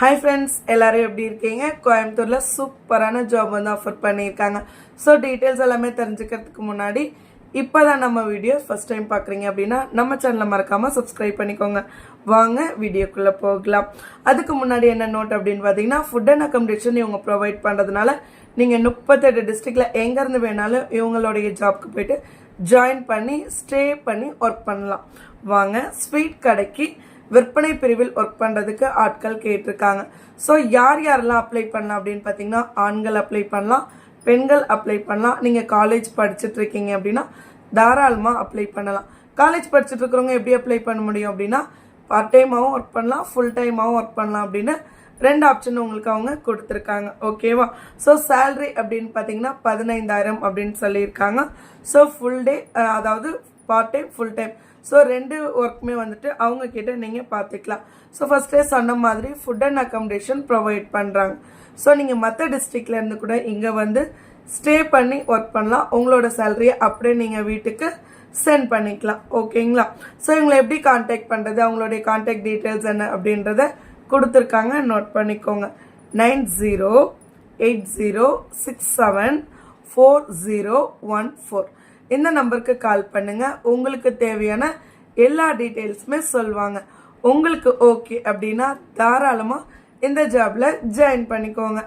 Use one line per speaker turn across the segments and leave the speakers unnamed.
Hi friends எல்லாரும் எப்படி இருக்கீங்க? கோயம்புத்தூரில் சூப்பரான ஜாப் வந்து ஆஃபர் பண்ணியிருக்காங்க. ஸோ டீட்டெயில்ஸ் எல்லாமே தெரிஞ்சுக்கிறதுக்கு முன்னாடி இப்போ தான் நம்ம வீடியோ ஃபஸ்ட் டைம் பார்க்குறீங்க அப்படின்னா நம்ம சேனலை மறக்காமல் சப்ஸ்கிரைப் பண்ணிக்கோங்க. வாங்க வீடியோக்குள்ளே போகலாம். அதுக்கு முன்னாடி என்ன நோட் அப்படின்னு பார்த்தீங்கன்னா ஃபுட் அண்ட் அக்காமடேஷன் இவங்க ப்ரொவைட் பண்ணுறதுனால நீங்கள் முப்பத்தெட்டு டிஸ்ட்ரிக்டில் எங்கேருந்து வேணாலும் இவங்களுடைய ஜாப்க்கு போயிட்டு ஜாயின் பண்ணி ஸ்டே பண்ணி ஒர்க் பண்ணலாம். வாங்க ஸ்வீட் கடைக்கு விற்பனை பிரிவில் ஒர்க் பண்ணுறதுக்கு ஆட்கள் கேட்டிருக்காங்க. ஸோ யார் யாரெல்லாம் அப்ளை பண்ணலாம் அப்படின்னு பார்த்தீங்கன்னா ஆண்கள் அப்ளை பண்ணலாம் பெண்கள் அப்ளை பண்ணலாம். நீங்கள் காலேஜ் படிச்சுட்டு இருக்கீங்க அப்படின்னா தாராளமாக அப்ளை பண்ணலாம். காலேஜ் படிச்சுட்டு இருக்கிறவங்க எப்படி அப்ளை பண்ண முடியும் அப்படின்னா பார்ட் டைமாகவும் ஒர்க் பண்ணலாம் ஃபுல் டைமாகவும் ஒர்க் பண்ணலாம் அப்படின்னு ரெண்டு ஆப்ஷன் உங்களுக்கு அவங்க கொடுத்துருக்காங்க. ஓகேவா ஸோ சேல்ரி அப்படின்னு பார்த்தீங்கன்னா பதினைந்தாயிரம் அப்படின்னு சொல்லியிருக்காங்க. ஸோ ஃபுல் டே அதாவது part time full time so ரெண்டு ஒர்க்குமே வந்துட்டு அவங்கக்கிட்ட நீங்கள் பார்த்துக்கலாம் ஸோ ஃபஸ்ட்டே சொன்ன மாதிரி ஃபுட் அண்ட் அக்கமடேஷன் ப்ரொவைட் பண்ணுறாங்க ஸோ நீங்கள் மற்ற டிஸ்ட்ரிக்ட்லேருந்து கூட இங்கே வந்து ஸ்டே பண்ணி ஒர்க் பண்ணலாம். உங்களோட சேலரியை அப்படியே நீங்கள் வீட்டுக்கு சென்ட் பண்ணிக்கலாம். ஓகேங்களா ஸோ இவங்களை எப்படி காண்டாக்ட் பண்ணுறது அவங்களுடைய காண்டாக்ட் டீட்டெயில்ஸ் என்ன அப்படின்றத கொடுத்துருக்காங்க. நோட் பண்ணிக்கோங்க. Nine zero eight zero six seven four zero one four இந்த நம்பருக்கு கால் பண்ணுங்க. உங்களுக்கு தேவையான எல்லா டீட்டெயில்ஸுமே சொல்லுவாங்க. உங்களுக்கு ஓகே அப்படின்னா தாராளமாக இந்த ஜாபில் ஜாயின் பண்ணிக்கோங்க.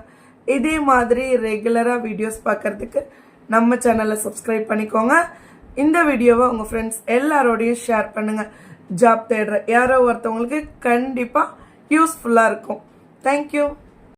இதே மாதிரி ரெகுலராக வீடியோஸ் பார்க்கறதுக்கு நம்ம சேனலை சப்ஸ்கிரைப் பண்ணிக்கோங்க. இந்த வீடியோவை உங்கள் ஃப்ரெண்ட்ஸ் எல்லாரோடையும் ஷேர் பண்ணுங்கள் ஜாப் தேடுற யாரோ ஒருத்தவங்களுக்கு கண்டிப்பாக யூஸ்ஃபுல்லாக இருக்கும். தேங்க்யூ